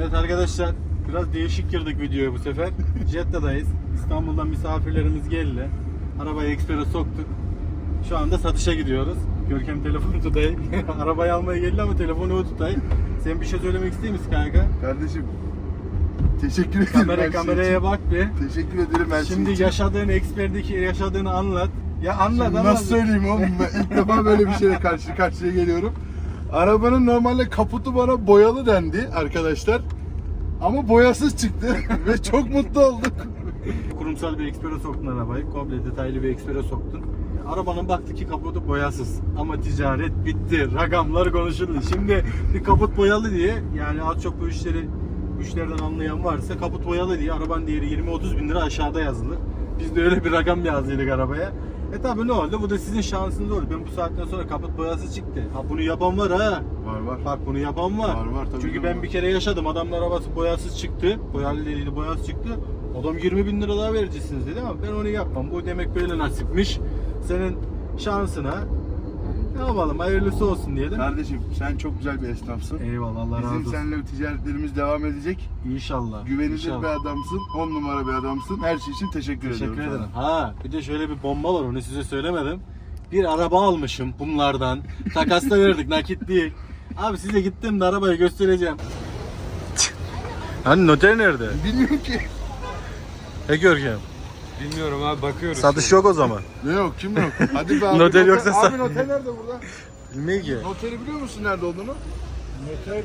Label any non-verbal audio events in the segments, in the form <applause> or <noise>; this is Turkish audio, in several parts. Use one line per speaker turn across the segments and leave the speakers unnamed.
Evet arkadaşlar biraz değişik girdik videoya bu sefer. <laughs> Jetta'dayız. İstanbul'dan misafirlerimiz geldi. Arabayı ekspere soktuk. Şu anda satışa gidiyoruz. Görkem telefonu tutay. <laughs> Arabayı almaya geldi ama telefonu o tutay. Sen bir şey söylemek ister misin kanka?
Kardeşim teşekkür ederim.
Kamera
her şey
kameraya
için.
bak bir.
Teşekkür ederim her şey
Şimdi
için.
yaşadığın eksperdeki yaşadığını anlat. Ya anlat
Şimdi
ama
nasıl söyleyeyim oğlum ben ilk defa böyle bir şeyle karşı karşıya geliyorum. Arabanın normalde kaputu bana boyalı dendi arkadaşlar. Ama boyasız çıktı <laughs> ve çok mutlu olduk.
Kurumsal bir ekspere soktun arabayı. Komple detaylı bir ekspere soktun. Arabanın baktı ki kaputu boyasız. Ama ticaret bitti. Rakamlar konuşuldu. Şimdi bir kaput boyalı diye yani az çok bu işleri bu işlerden anlayan varsa kaput boyalı diye arabanın değeri 20-30 bin lira aşağıda yazılır. Biz de öyle bir rakam yazdıydık arabaya. E tabi ne oldu? Bu da sizin şansınız oldu. Ben bu saatten sonra kaput boyası çıktı. Ha bunu yapan var ha.
Var var.
Bak bunu yapan var.
Var, var, tabii
Çünkü
canım
ben
var.
bir kere yaşadım. Adamın arabası boyasız çıktı. Boyalı değil boyasız çıktı. Adam 20 bin lira daha vereceksiniz dedi ama ben onu yapmam. Bu demek böyle nasipmiş. Senin şansına. Ne yapalım hayırlısı olsun diyelim.
Kardeşim sen çok güzel bir esnafsın.
Eyvallah Allah razı
Bizim
olsun.
seninle ticaretlerimiz devam edecek.
İnşallah.
Güvenilir
İnşallah.
bir adamsın. 10 numara bir adamsın. Her şey için teşekkür,
Teşekkür
ediyorum.
ederim. Ha bir de şöyle bir bomba var onu size söylemedim. Bir araba almışım bunlardan. Takasta verdik nakit değil. Abi size gittim de arabayı göstereceğim. Hani noter nerede?
sana. Bilmiyorum ki.
E Görkem.
Bilmiyorum abi bakıyoruz.
Satış yok o zaman.
Ne yok kim yok. Hadi be <laughs> abi.
Noter yoksa sen-
Abi noter nerede burada?
Bilmiyorum ki.
Noteri biliyor musun nerede olduğunu? Noter.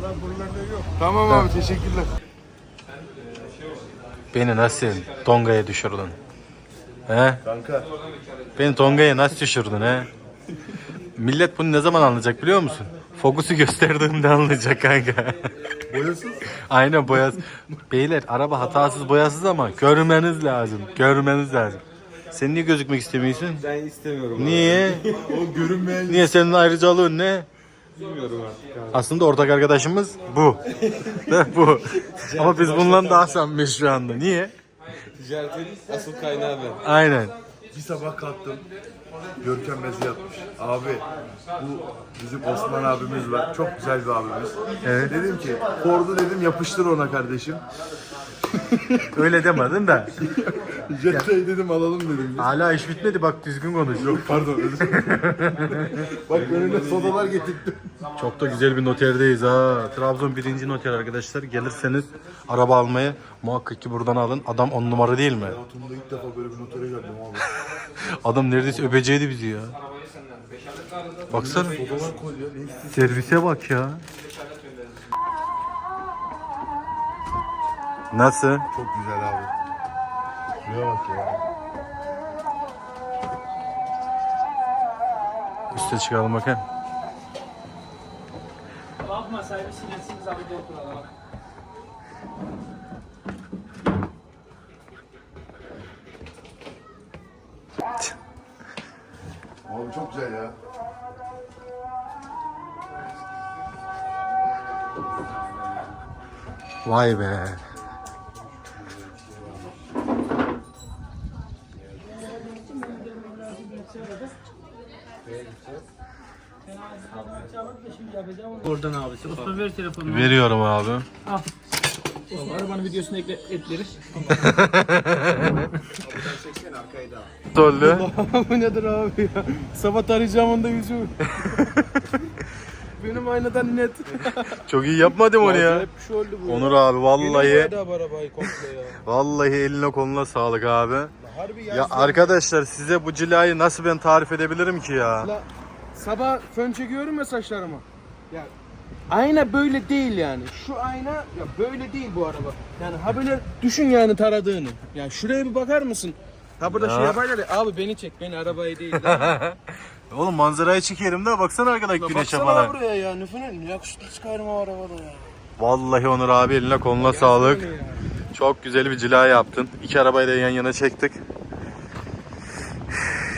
Allah buralarda yok. Tamam abi teşekkürler.
Beni nasıl Tonga'ya düşürdün? He?
Kanka.
Beni Tonga'ya nasıl düşürdün he? Millet bunu ne zaman anlayacak biliyor musun? Fokusu gösterdiğimde anlayacak kanka.
Boyasız.
Aynen boyaz. Beyler araba hatasız boyasız ama görmeniz lazım. Görmeniz lazım. Sen niye gözükmek istemiyorsun?
Ben istemiyorum
Niye? <laughs>
O görünmeyen
Niye senin ayrıcalığın ne?
Bilmiyorum artık abi.
Aslında ortak arkadaşımız bu. <laughs> bu. Ama biz bundan daha samimiyiz şu anda. Niye?
Ticaretin asıl kaynağı ben.
Aynen.
Bir sabah kalktım. Görkem mesaj atmış. Abi bu bizim Osman abimiz var. Çok güzel bir abimiz.
Evet.
Dedim ki Ford'u dedim yapıştır ona kardeşim. <laughs>
Öyle demedim de.
Jetta'yı dedim alalım dedim.
Hala iş bitmedi bak düzgün konuş.
Yok pardon özür dilerim. <laughs> Bak önüne sodalar getirdim.
Çok da güzel bir noterdeyiz ha. Trabzon birinci noter arkadaşlar. Gelirseniz araba almaya muhakkak ki buradan alın. Adam on numara değil mi?
Hayatımda ilk defa böyle bir notere geldim abi. <laughs>
Adam neredeyse öpeceğiydi bizi ya. Baksana.
Sodalar koy ya. Ne istiyorsun?
Servise bak ya. Nasıl?
Çok güzel abi. Şuraya bak ya.
Üste çıkalım bakın.
Bakma sahibi sinirsiz abi de oturalım.
Vay be.
Oradan abisi. Osman ver telefonunu.
Veriyorum abi.
Al. Osman arabanın videosunu ekle etleri.
Tollü. <laughs>
Bu nedir abi ya? Sabah arayacağım onda yüzü. <laughs> Benim aynadan net.
Çok iyi yapmadım onu ya.
Hep bir şey oldu bu.
Onur abi vallahi
boyadı abi arabayı komple ya.
vallahi eline koluna sağlık abi.
Harbi
Ya arkadaşlar size bu cilayı nasıl ben tarif edebilirim ki ya?
La, sabah fön çekiyorum ya saçlarıma. Ya ayna böyle değil yani. Şu ayna ya böyle değil bu araba. Yani ha böyle düşün yani taradığını. Ya şuraya bir bakar mısın? Ha burada
Ya.
şey yaparlar ya. Abi beni çek beni arabayı değil. <laughs>
Oğlum manzarayı çekerim de baksana arkadaki güneşe
Baksana
falan.
buraya ya. Nüfünün yakışıklı çıkarım o arabada ya.
Vallahi Onur abi eline koluna sağlık.
Ya.
Çok güzel bir cila yaptın. İki arabayı da yan yana çektik.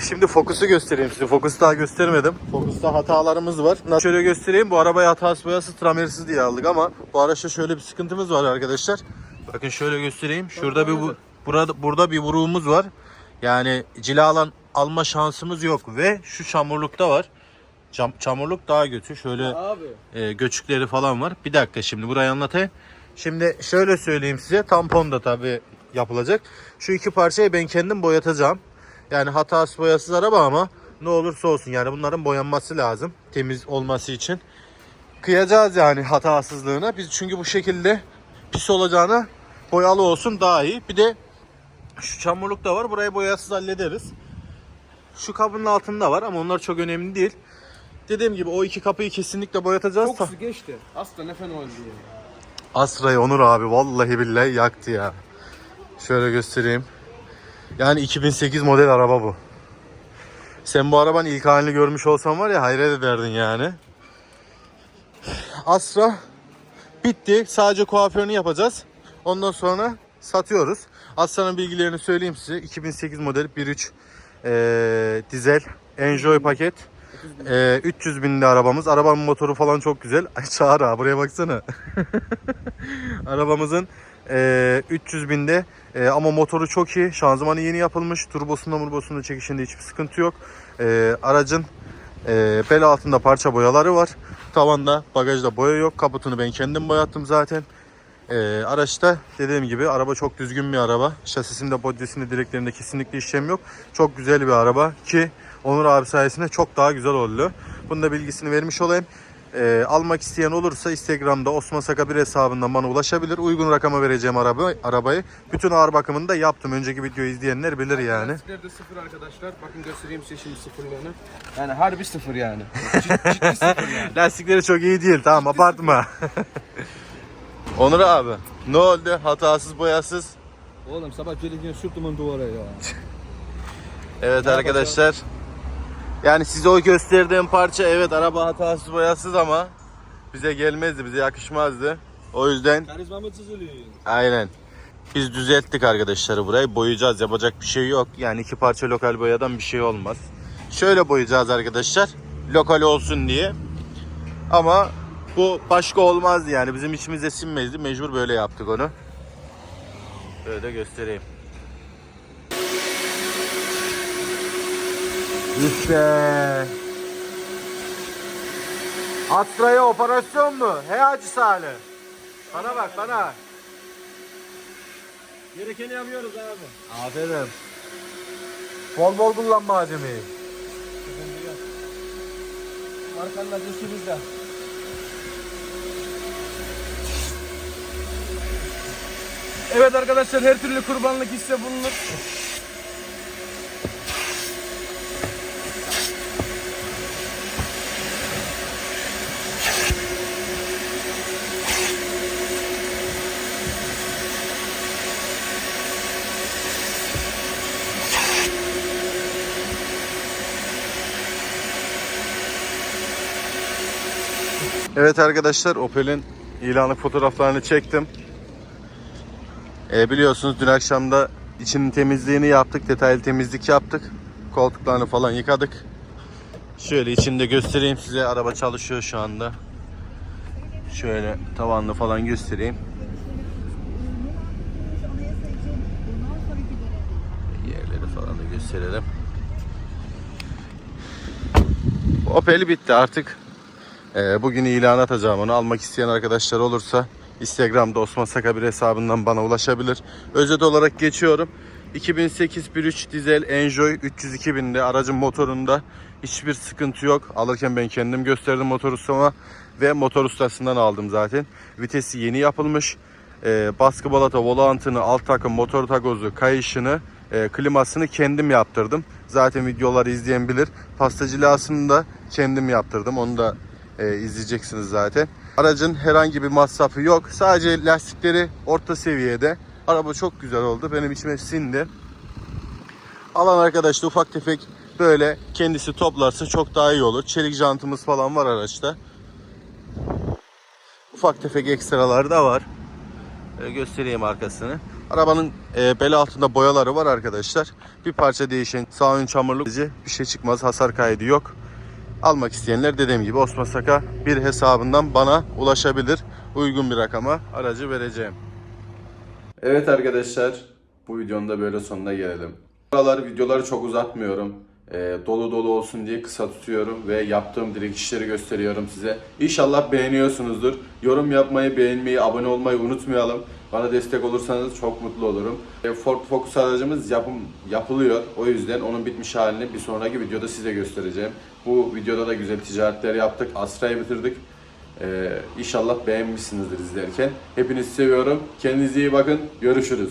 Şimdi Focus'u göstereyim size. Focus'u daha göstermedim. Focus'ta hatalarımız var. Şöyle göstereyim. Bu arabayı hatası boyası tramersiz diye aldık ama bu araçta şöyle bir sıkıntımız var arkadaşlar. Bakın şöyle göstereyim. Şurada bir bu- burada burada bir vuruğumuz var. Yani cila alan alma şansımız yok ve şu çamurlukta var. Çam- çamurluk daha kötü. Şöyle
Abi.
e, göçükleri falan var. Bir dakika şimdi burayı anlatayım. Şimdi şöyle söyleyeyim size. Tampon da tabii yapılacak. Şu iki parçayı ben kendim boyatacağım. Yani hatası boyasız araba ama ne olursa olsun yani bunların boyanması lazım. Temiz olması için. Kıyacağız yani hatasızlığına. Biz çünkü bu şekilde pis olacağına boyalı olsun daha iyi. Bir de şu çamurluk da var. Burayı boyasız hallederiz. Şu kabının altında var ama onlar çok önemli değil. Dediğim gibi o iki kapıyı kesinlikle boyatacağız.
Çok su geçti. Aslında ne fena oldu ya.
Asra'yı Onur abi vallahi billahi yaktı ya. Şöyle göstereyim. Yani 2008 model araba bu. Sen bu arabanın ilk halini görmüş olsan var ya hayret ederdin yani. Astra bitti. Sadece kuaförünü yapacağız. Ondan sonra satıyoruz. Astra'nın bilgilerini söyleyeyim size. 2008 model 1.3 eee dizel Enjoy paket. Eee 300 binde arabamız. Arabanın motoru falan çok güzel. Ay Çağır buraya baksana. <laughs> Arabamızın eee, 300 binde eee, ama motoru çok iyi. Şanzımanı yeni yapılmış. Turbosunda murbosunda çekişinde hiçbir sıkıntı yok. Eee, aracın eee, bel altında parça boyaları var. Tavanda bagajda boya yok. Kaputunu ben kendim boyattım zaten. Eee, araçta dediğim gibi araba çok düzgün bir araba. Şasisinde, bodyesinde, direklerinde kesinlikle işlem yok. Çok güzel bir araba ki Onur abi sayesinde çok daha güzel oldu. Bunun da bilgisini vermiş olayım. Eee, almak isteyen olursa Instagram'da Osman Saka bir hesabından bana ulaşabilir. Uygun rakama vereceğim araba, arabayı. Bütün ağır bakımını da yaptım. Önceki videoyu izleyenler bilir yani.
Lastikler de sıfır arkadaşlar. Bakın göstereyim size şimdi sıfırlığını. Yani harbi sıfır yani. Cid- ciddi sıfır yani. <laughs>
Lastikleri çok iyi değil tamam abartma. <laughs> Onur abi ne oldu? Hatasız boyasız.
Oğlum sabah gelirken sürttüm onu duvara ya.
Evet arkadaşlar. Yani size o gösterdiğim parça evet araba hatasız boyasız ama bize gelmezdi, bize yakışmazdı. O yüzden
Karizmamı çiziliyor.
aynen. Biz düzelttik arkadaşlar burayı. Boyayacağız. Yapacak bir şey yok. Yani iki parça lokal boyadan bir şey olmaz. Şöyle boyayacağız arkadaşlar. Lokal olsun diye. Ama bu başka olmazdı yani. Bizim içimize sinmezdi. Mecbur böyle yaptık onu. Böyle de göstereyim. İşte. Astra'ya operasyon mu? He Hacı Salih. Bana bak bana.
Gerekeni yapıyoruz abi.
Aferin. Bol bol kullan malzemeyi.
Markanın adresi bizde.
Evet arkadaşlar her türlü kurbanlık hisse bulunur.
Evet arkadaşlar Opel'in ilanlık fotoğraflarını çektim. Ee, biliyorsunuz dün akşam da içinin temizliğini yaptık. Detaylı temizlik yaptık. Koltuklarını falan yıkadık. Şöyle içinde göstereyim size. Araba çalışıyor şu anda. Şöyle tavanını falan göstereyim. Yerleri falan da gösterelim. Opel bitti artık. Ee, bugün ilan atacağım onu. Almak isteyen arkadaşlar olursa Instagram'da Osman Sakabir hesabından bana ulaşabilir. Özet olarak geçiyorum. 2008 1.3 dizel Enjoy 302 binde aracın motorunda hiçbir sıkıntı yok. Alırken ben kendim gösterdim motor ustama ve motor ustasından aldım zaten. Vitesi yeni yapılmış. Ee, baskı balata, volantını, alt takım, motor takozu, kayışını, e, klimasını kendim yaptırdım. Zaten videoları izleyen bilir. Pastacılasını da kendim yaptırdım. Onu da e, izleyeceksiniz zaten. Aracın herhangi bir masrafı yok. Sadece lastikleri orta seviyede. Araba çok güzel oldu. Benim içime sindi. Alan arkadaş da ufak tefek böyle kendisi toplarsa çok daha iyi olur. Çelik jantımız falan var araçta. Ufak tefek ekstralar da var. E, göstereyim arkasını. Arabanın e, bel altında boyaları var arkadaşlar. Bir parça değişen sağ ön çamurluk bir şey çıkmaz. Hasar kaydı yok. Almak isteyenler dediğim gibi Osman Saka bir hesabından bana ulaşabilir. Uygun bir rakama aracı vereceğim. Evet arkadaşlar bu videonun da böyle sonuna gelelim. Buralar videoları çok uzatmıyorum. e, dolu dolu olsun diye kısa tutuyorum ve yaptığım direkt işleri gösteriyorum size. İnşallah beğeniyorsunuzdur. Yorum yapmayı, beğenmeyi, abone olmayı unutmayalım. Bana destek olursanız çok mutlu olurum. E, Ford Focus aracımız yapım yapılıyor. O yüzden onun bitmiş halini bir sonraki videoda size göstereceğim. Bu videoda da güzel ticaretler yaptık. Astra'yı bitirdik. Ee, inşallah beğenmişsinizdir izlerken. Hepinizi seviyorum. Kendinize iyi bakın. Görüşürüz.